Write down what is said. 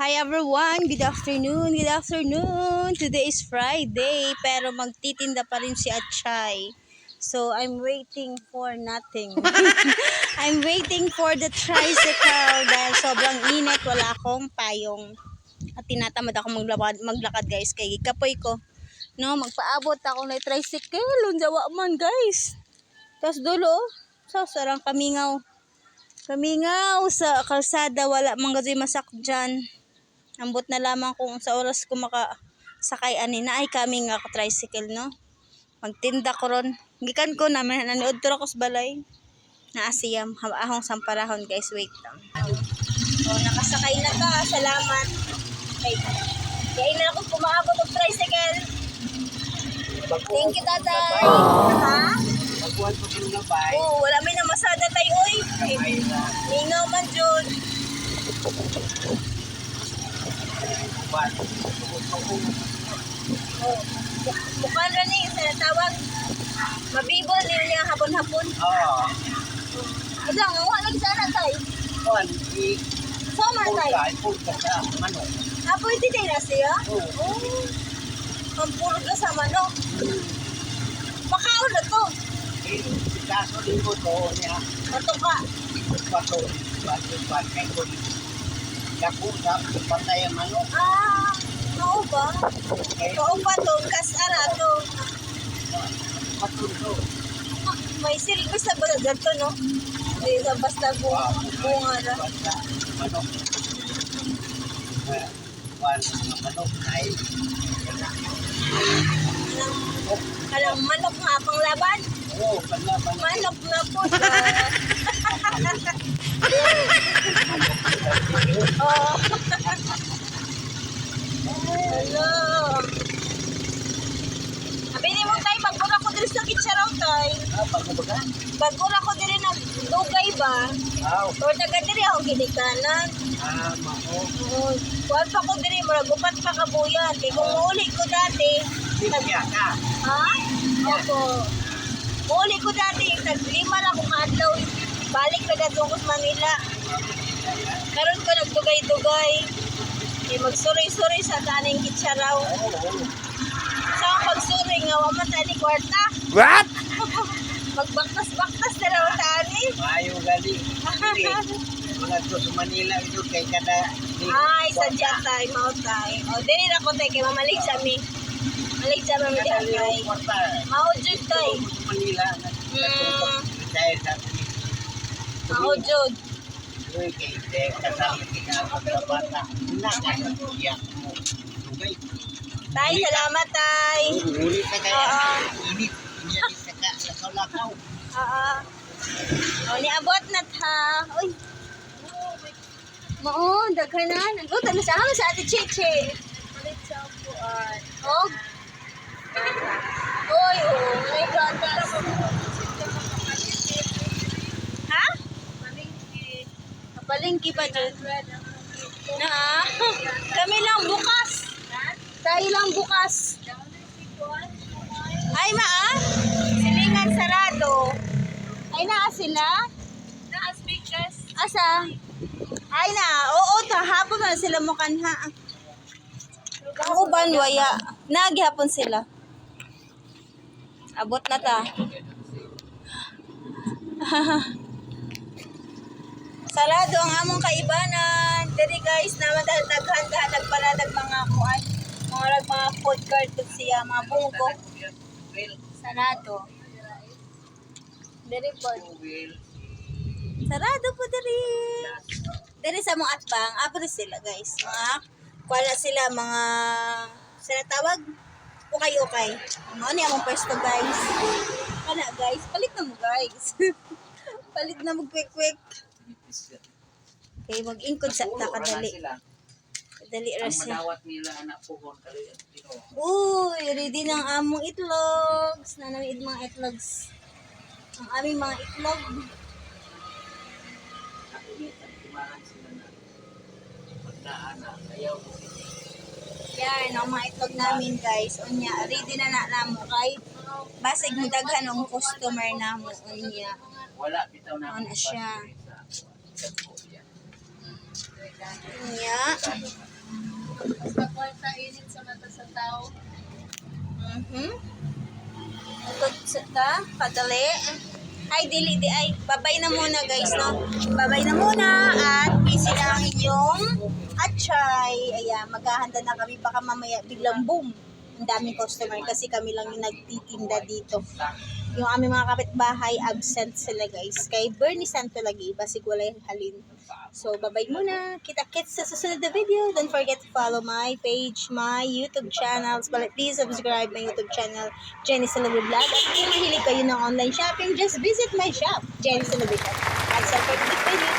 Hi everyone, good afternoon, good afternoon. Today is Friday, pero magtitinda pa rin si Achay. So, I'm waiting for nothing. I'm waiting for the tricycle dahil sobrang init, wala akong payong. At tinatamad ako maglakad, maglakad guys, kay kapoy ko. No, magpaabot ako na tricycle, unjawa man guys. Tapos dulo, sa sarang kamingaw. Kamingaw sa kalsada, wala man gazoy masak dyan. Ambot na lamang kung sa oras ko makasakay ani na ay kami nga tricycle no. Magtinda ko ron. Gikan ko na nanood to ako sa balay. Na asiyam ahong samparahon guys wait lang. Oh, nakasakay na ka. Salamat. Kay kaya na ako kumaabot og tricycle. Thank you, tatay. Ha? Pagkuhan pa kong labay, Oo, wala may namasada tayo, oy. na Ningaw man, Jun. Kuhan. Tungkol pa kong Oh. Bukan ra ni sa tawag. Mabibol ni niya hapon-hapon. Oo. Ada nga wa lagi sana tay. Kuhan, i So man tay. pulka, pulka sa manok. Apo iti tay na siya. Oo. Oh. Pampurga sa manok. Makaon na to. Eh, kaso din ko to niya. Ato ka. Pato, pato, pato, kay ko. Sa patay ang manok. Ah, mao ba? Eh, Mao pa to kas ara to. pato to. May silbi sa ba dito no? Ay sa basta bu bunga ra. Basta manok. Eh, Kuhan, mga manok ay Alang manok nga pang laban. Oo, panlaban. Manok na po. oh. Hello. Abini mo tayo, bagura ko diri sa kitsaraw tayo. Ah, pagkabaga? Bagura ko diri na dugay ba? Aw, Or taga diri ako ginikanan. ah, mao. Oo. Kuwan pa ko diri, mura gupat pa kabuyan. Kaya kung mauli ko dati, Sipya ka. ha? Opo. Mauli ko dati, tag-lima lang kung adlaw. Balik na sa Manila. Karon ko nagdugay-dugay. Eh, magsuri-suri sa taning kitsaraw. Sa pagsuri nga, waman tani kwarta. What? Magbaktas-baktas na lang tani. Maayo gali. Mga to sa Manila ito kay kada Ay, sadya tayo, mao tayo. O, dili na ko tayo, kay mamalig sa mi. Malig sa mi kwarta. Mao jud tayo. Sa Manila na Mm. dahil sa Mao jud. Tay, salamat tay. Uli ka kaya. Oo. Init. Niya isa ka lakaw-lakaw. Oo. O, niabot na ta. Uy. Mao, daghanan. Oh, tala sa amin sa ate Cheche. Malit sa buwan. Oh. Uy, oh, my God. Ha? Kapalingki pa dyan. Na, ah. Kami lang bukas. Tayo lang bukas. Ay, ma, ah. Silingan sarado. Ay, naa sila? Naa speakers. Asa? Ay, na. Oo, ta. Hapon na sila mukanha. Ang uban, waya. Naghihapon sila. Abot na ta. Sarado ang among kaibanan. Diri guys, naman dahil daghan-daghan nagpaladag mga kuan. Mga rag mga food cart to siya, mga bungko. Sarado. Diri po. Sarado po diri. Diri sa mga atbang, abri sila guys. Mga kuala sila mga sila tawag ukay-ukay. Mao ni among pwesto guys. Kana guys, palit na mo guys. palit na mo quick-quick. Okay, mag-ingkod sa takadali. Kadali ra Ang siya. manawat nila anak po kung kali. Uy, ready ng among itlogs. Na namin mga itlogs. Ang aming mga itlog. Nakinitan timahan sila na pagdaan na ayaw Yan, ang mga itlog namin guys. Unya, ready na na namo kay basig mo daghan ang customer namo unya. wala bitaw na Ano siya? Basta kwarta init sa mata sa tao. Mhm. Ikot sa ta, padali. Ay, dili, di, ay, babay na muna guys, no? Babay na muna at busy na ang inyong atchay. Ayan, maghahanda na kami, baka mamaya biglang boom. Ang daming customer kasi kami lang yung nagtitinda dito. Yung aming mga kapitbahay, absent sila guys. Kay Bernie Santo lagi, basig wala yung halin. So, babay muna. Kita-kits sa susunod na video. Don't forget to follow my page, my YouTube channels. But please subscribe my YouTube channel, Jenny Salabi Vlog. At kung mahilig kayo ng online shopping, just visit my shop, Jenny Salabi Vlog. All for this video.